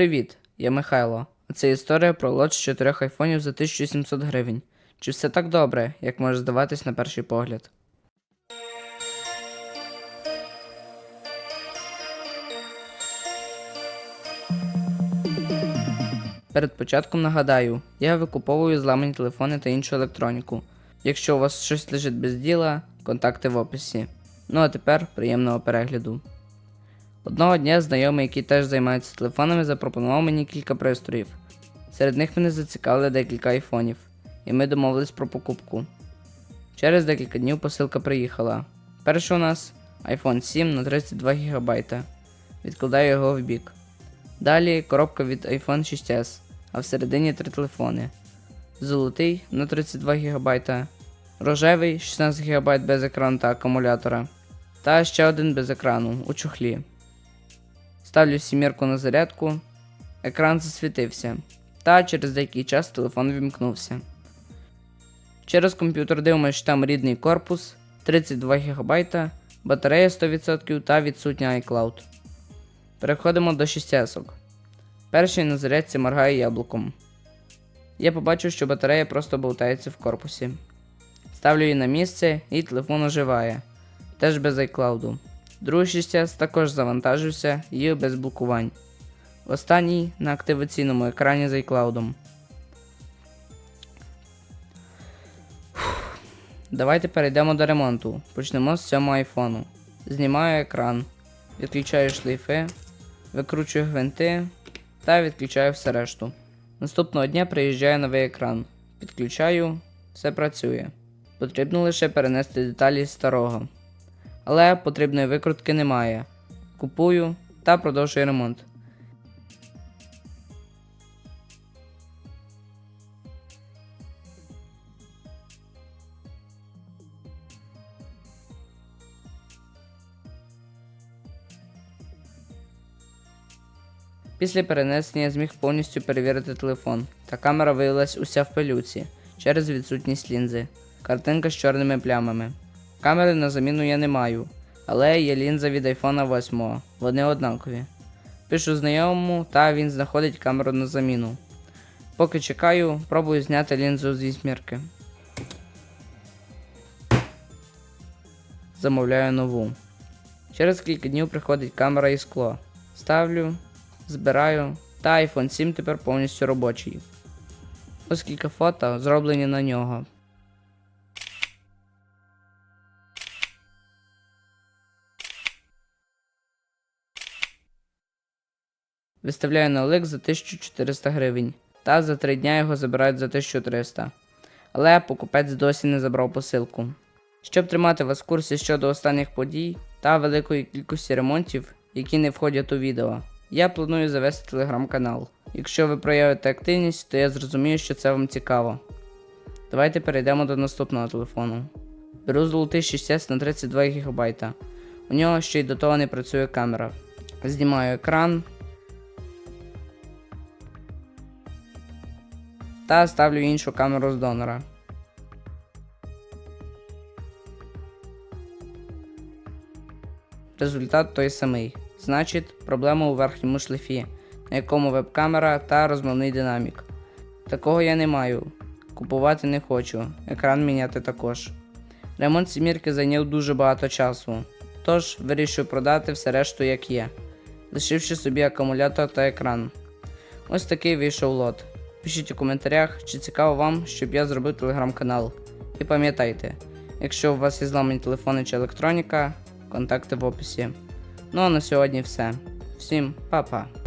Привіт, я Михайло. Це історія про лот з чотирьох айфонів за 1700 гривень. Чи все так добре, як може здаватись на перший погляд? Перед початком нагадаю, я викуповую зламані телефони та іншу електроніку. Якщо у вас щось лежить без діла, контакти в описі. Ну а тепер приємного перегляду. Одного дня знайомий, який теж займається телефонами, запропонував мені кілька пристроїв. Серед них мене зацікавили декілька айфонів, і ми домовились про покупку. Через декілька днів посилка приїхала. Перший у нас iPhone 7 на 32 ГБ. Відкладаю його в бік. Далі коробка від iPhone 6s, а всередині три телефони. Золотий на 32 ГБ, рожевий 16 ГБ без екрану та акумулятора, та ще один без екрану у чохлі. Ставлю сімірку на зарядку, екран засвітився, та через деякий час телефон вімкнувся. Через комп'ютер дивимося, що там рідний корпус, 32 ГБ, батарея 100% та відсутня iCloud. Переходимо до 6 есок. Перший на зарядці моргає яблуком. Я побачив, що батарея просто болтається в корпусі. Ставлю її на місце і телефон оживає, теж без iCloud. Другий 6S також завантажився і без блокувань. Останній на активаційному екрані з iCloud. Давайте перейдемо до ремонту. Почнемо з цього айфону. Знімаю екран, відключаю шлейфи, викручую гвинти та відключаю все решту. Наступного дня приїжджаю новий екран. Підключаю, все працює. Потрібно лише перенести деталі з старого. Але потрібної викрутки немає. Купую та продовжую ремонт. Після перенесення я зміг повністю перевірити телефон, та камера виявилась уся в пилюці через відсутність лінзи. Картинка з чорними плямами. Камери на заміну я не маю, але є лінза від iPhone 8, вони однакові. Пишу знайомому, та він знаходить камеру на заміну. Поки чекаю, пробую зняти лінзу з вісьмірки. Замовляю нову. Через кілька днів приходить камера і скло. Ставлю, збираю, та iPhone 7 тепер повністю робочий. Ось кілька фото зроблені на нього. Виставляю на OLX за 1400 гривень, та за 3 дня його забирають за 1300. Але покупець досі не забрав посилку. Щоб тримати вас в курсі щодо останніх подій та великої кількості ремонтів, які не входять у відео, я планую завести телеграм-канал. Якщо ви проявите активність, то я зрозумію, що це вам цікаво. Давайте перейдемо до наступного телефону. Беру золотий 6S на 32 ГБ. У нього ще й до того не працює камера. Знімаю екран. Та ставлю іншу камеру з донора. Результат той самий. Значить, проблема у верхньому шлейфі, на якому веб-камера та розмовний динамік. Такого я не маю. Купувати не хочу, екран міняти також. Ремонт сімірки зайняв дуже багато часу, тож вирішую продати все решту як є, лишивши собі акумулятор та екран. Ось такий вийшов лот. Пишіть у коментарях, чи цікаво вам, щоб я зробив телеграм-канал. І пам'ятайте, якщо у вас є зламані телефони чи електроніка, контакти в описі. Ну а на сьогодні все. Всім па-па!